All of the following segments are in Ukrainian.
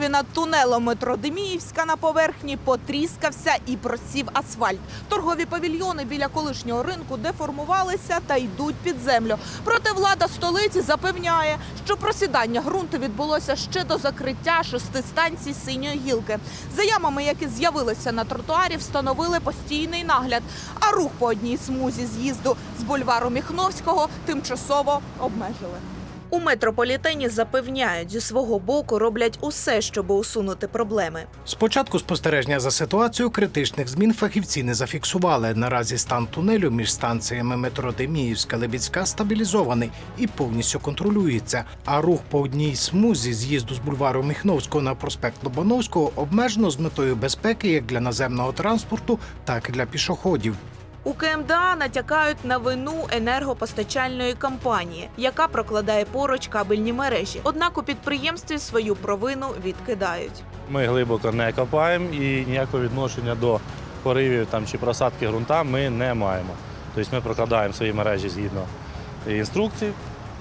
Києві над тунелом метро Деміївська на поверхні потріскався і просів асфальт. Торгові павільйони біля колишнього ринку деформувалися та йдуть під землю. Проте влада столиці запевняє, що просідання ґрунту відбулося ще до закриття шести станцій синьої гілки. За ямами, які з'явилися на тротуарі, встановили постійний нагляд. А рух по одній смузі з'їзду з бульвару Міхновського тимчасово обмежили. У метрополітені запевняють, зі свого боку роблять усе, щоб усунути проблеми. Спочатку спостереження за ситуацією критичних змін фахівці не зафіксували. Наразі стан тунелю між станціями метро Деміївська Лебідська стабілізований і повністю контролюється. А рух по одній смузі з'їзду з бульвару Міхновського на проспект Лобановського обмежено з метою безпеки як для наземного транспорту, так і для пішоходів. У КМДА натякають на вину енергопостачальної компанії, яка прокладає поруч кабельні мережі. Однак у підприємстві свою провину відкидають. Ми глибоко не копаємо і ніякого відношення до поривів там, чи просадки ґрунта ми не маємо. Тобто ми прокладаємо свої мережі згідно інструкцій,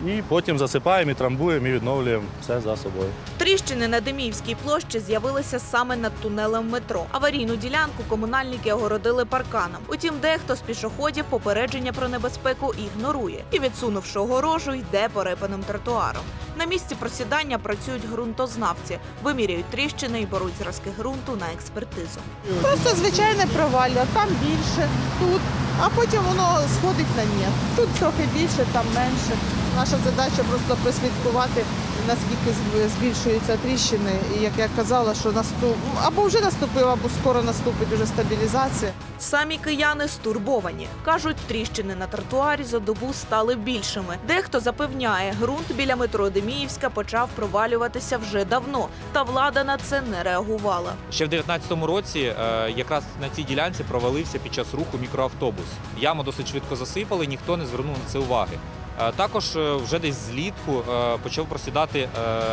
і потім засипаємо і трамбуємо і відновлюємо все за собою. Тріщини на Деміївській площі з'явилися саме над тунелем метро. Аварійну ділянку комунальники огородили парканом. Утім, дехто з пішоходів попередження про небезпеку ігнорує і, відсунувши огорожу, йде перепаним тротуаром. На місці просідання працюють ґрунтознавці, виміряють тріщини і беруть зразки ґрунту на експертизу. Просто звичайне провалля, там більше, тут, а потім воно сходить на ні. Тут трохи більше, там менше. Наша задача просто прослідкувати, наскільки зб- збільшуються тріщини. І як я казала, що наступ або вже наступив, або скоро наступить уже стабілізація. Самі кияни стурбовані. Кажуть, тріщини на тротуарі за добу стали більшими. Дехто запевняє, ґрунт біля метро Деміївська почав провалюватися вже давно, та влада на це не реагувала. Ще в 19-му році е, якраз на цій ділянці провалився під час руху мікроавтобус. Яму досить швидко засипали, ніхто не звернув на це уваги. Е, Також е, вже десь злітку е, почав просідати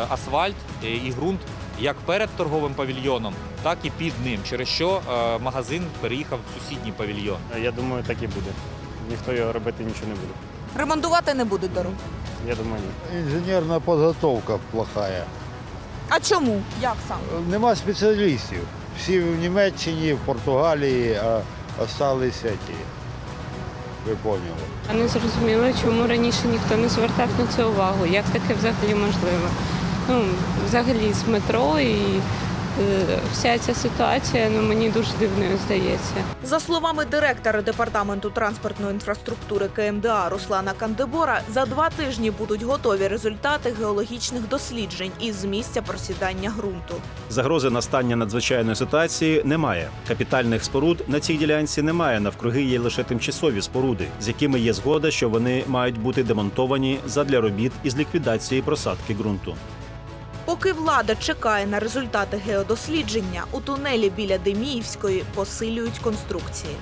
асфальт і ґрунт як перед торговим павільйоном, так і під ним, через що магазин переїхав в сусідній павільйон. Я думаю, так і буде. Ніхто його робити нічого не буде. Ремонтувати не будуть дорогу. Я думаю, ні. Инженерная подготовка плохая. А чому? Як саме? Нема спеціалістів. Всі в Німеччині, в Португалії, а залишилися ті. Ви поняли. Я не зрозуміла, чому раніше ніхто не звертав на це увагу. Як таке взагалі можливо? Ну, взагалі з метро і вся ця ситуація ну, мені дуже дивною здається. За словами директора департаменту транспортної інфраструктури КМДА Руслана Кандебора, за два тижні будуть готові результати геологічних досліджень із місця просідання ґрунту. Загрози настання надзвичайної ситуації немає. Капітальних споруд на цій ділянці немає. Навкруги є лише тимчасові споруди, з якими є згода, що вони мають бути демонтовані задля робіт із ліквідації просадки ґрунту. Поки влада чекає на результати геодослідження, у тунелі біля Деміївської посилюють конструкції.